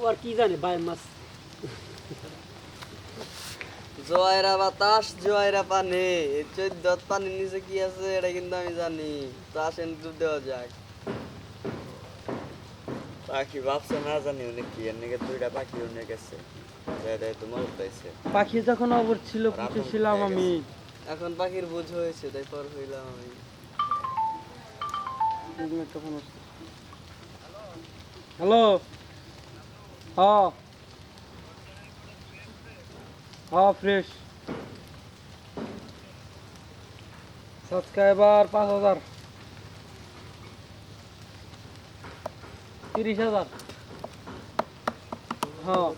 ও আর কি জানে বাই মাছ জয়রা বাতাস জয়রা পানি। চোদ্দ পানির নিচে কি আছে এটা কিন্তু আমি জানি। তো আসেন ডুব দেওয়া যাক। পাখি ভাবছে না জানি কি এর নাকি দুইটা পাখি উনি গেছে। এটাই তো পাইছে পাখি যখন অবর ছিল পুষেছিলাম আমি। এখন পাখির বুঝ হয়েছে তাই পর হইলাম আমি। হ্যালো? হ হ ফ্রেশ সাবস্ক্রাইবার পাঁচ হাজার। তিরিশ হাজার। হ্যাঁ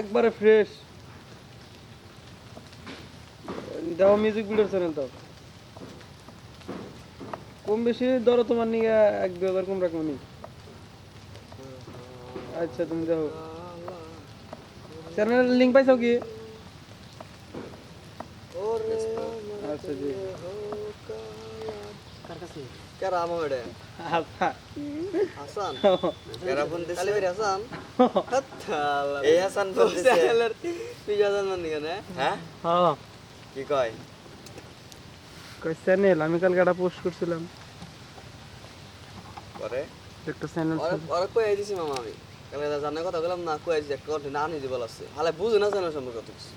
একবারে ফ্রেশ দেওয়া মিউজিক ভিডিওর চ্যানেল তো কম বেশি ধরো তোমার নিয়ে এক দু হাজার কম রাখব নি। আচ্ছা তুমি দেখো চ্যানেলের লিঙ্ক পাইছো কি আচ্ছা জি কার কাছে কেরা আমার এটা আচ্ছা হাসান এরা ফোন দিছে কালীবাড়ি হাসান হাত্তালা। এই হাসান ফোন ও দিছে চ্যানেলের তুই হাসান মানে কেন হ্যাঁ হ্যাঁ কি কয় কই চ্যানেল আমি কালকে একটা পোস্ট করছিলাম। পরে? একটা চ্যানেল ওরা ওরা কই আইছি মামা আমি কালকে জানার কথা বললাম না আইছি একটা কন্টেন্ট আনি দিব লাগছে। হালে বুঝে না জানার সম্পর্কে কত কিছু।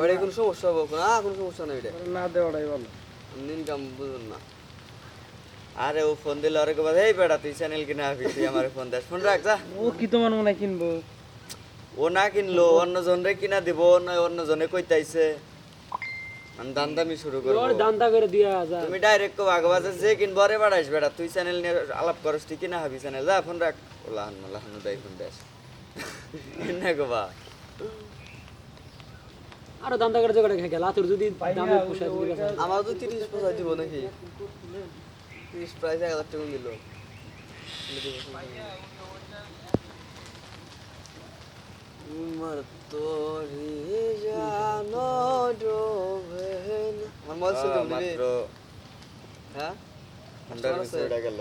ওইটা কোনো সমস্যা হবে না কোনো সমস্যা নেই এটা না দেওয়াটাই ভালো। ইনকাম বুঝুন না। আরে ও ফোন দিলে আরে কবা এই বেটা তুই চ্যানেল কিনা হবি তুই আমার ফোন দেস ফোন রাখ যা। ও কি তোমার মনে কিনবো? ও না কিনলো অন্য জনরে কিনা দিব না অন্য জনে কইতাইছে। আমি দান্দামি শুরু করব। দান্দা করে দিয়া যা। তুমি ডাইরেক্ট কো আগে যে কিনবো আরে বাড়াইস বেটা তুই চ্যানেল নিয়ে আলাপ করস তুই কিনা হবি চ্যানেল যা ফোন রাখ। লাহান লাহান দাই ফোন দেস এনে কবা আরও দান্দা করে জোগাড় যদি দামে পোষায় দিবি আমার তো তিরিশ পয়সা দিব নাকি? তিরিশ প্রাইস এক হাজার টাকা দিল। তোমার তোরি মাত্র হ্যাঁ হান্ড্রেড গেল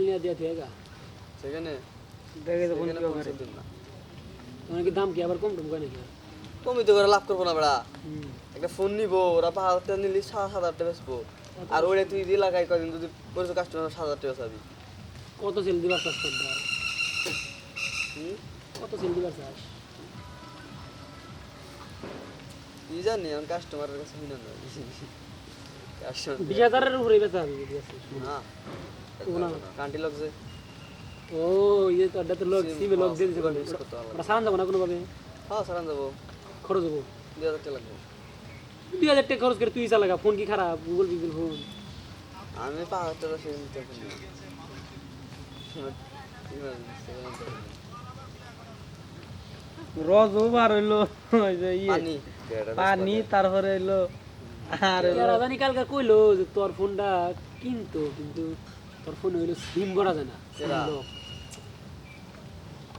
নিয়ে দিয়া সেখানে দেখে তো দিন না তোমার কি দাম কি আবার কম টম করে নাকি তুমি তো করে লাভ করব না বেড়া। একটা ফোন নিবো ওরা পাঁচ হাজার টাকা নিলি সাত সাত হাজার টাকা বেচবো আর ওটা তুই দিয়ে লাগাই কদিন যদি পরিচয় কাস্টমার সাত হাজার টাকা চাবি কত সেল দিবার চাষ করতে কত সেল দিবার চাষ কি জানি আমি কাস্টমারের কাছে শুনে না। বিশ হাজারের উপরে বেচা হবে যদি আছে। না। কান্টি লাগছে ও ইয়ে তো আড্ডা তো লোক সিমে লোক দিয়ে দিতে পারবে। ওটা সারান যাব না কোনোভাবে? হ্যাঁ সারান যাব। খরচ হব? দুই হাজার টাকা লাগবে। দুই হাজার টাকা খরচ করে তুই চালাগা ফোন কি খারাপ? গুগল পিগল ফোন। আমি পাঁচ হাজার টাকা সেখানে নিতে পারি রজও বার হইল ওই যে ইয়ে। পানি তারপরে এলো আর জানি কালকে কইলো যে তোর ফোনটা কিনতো কিন্তু তোর ফোন হইল সিম করা যায় না।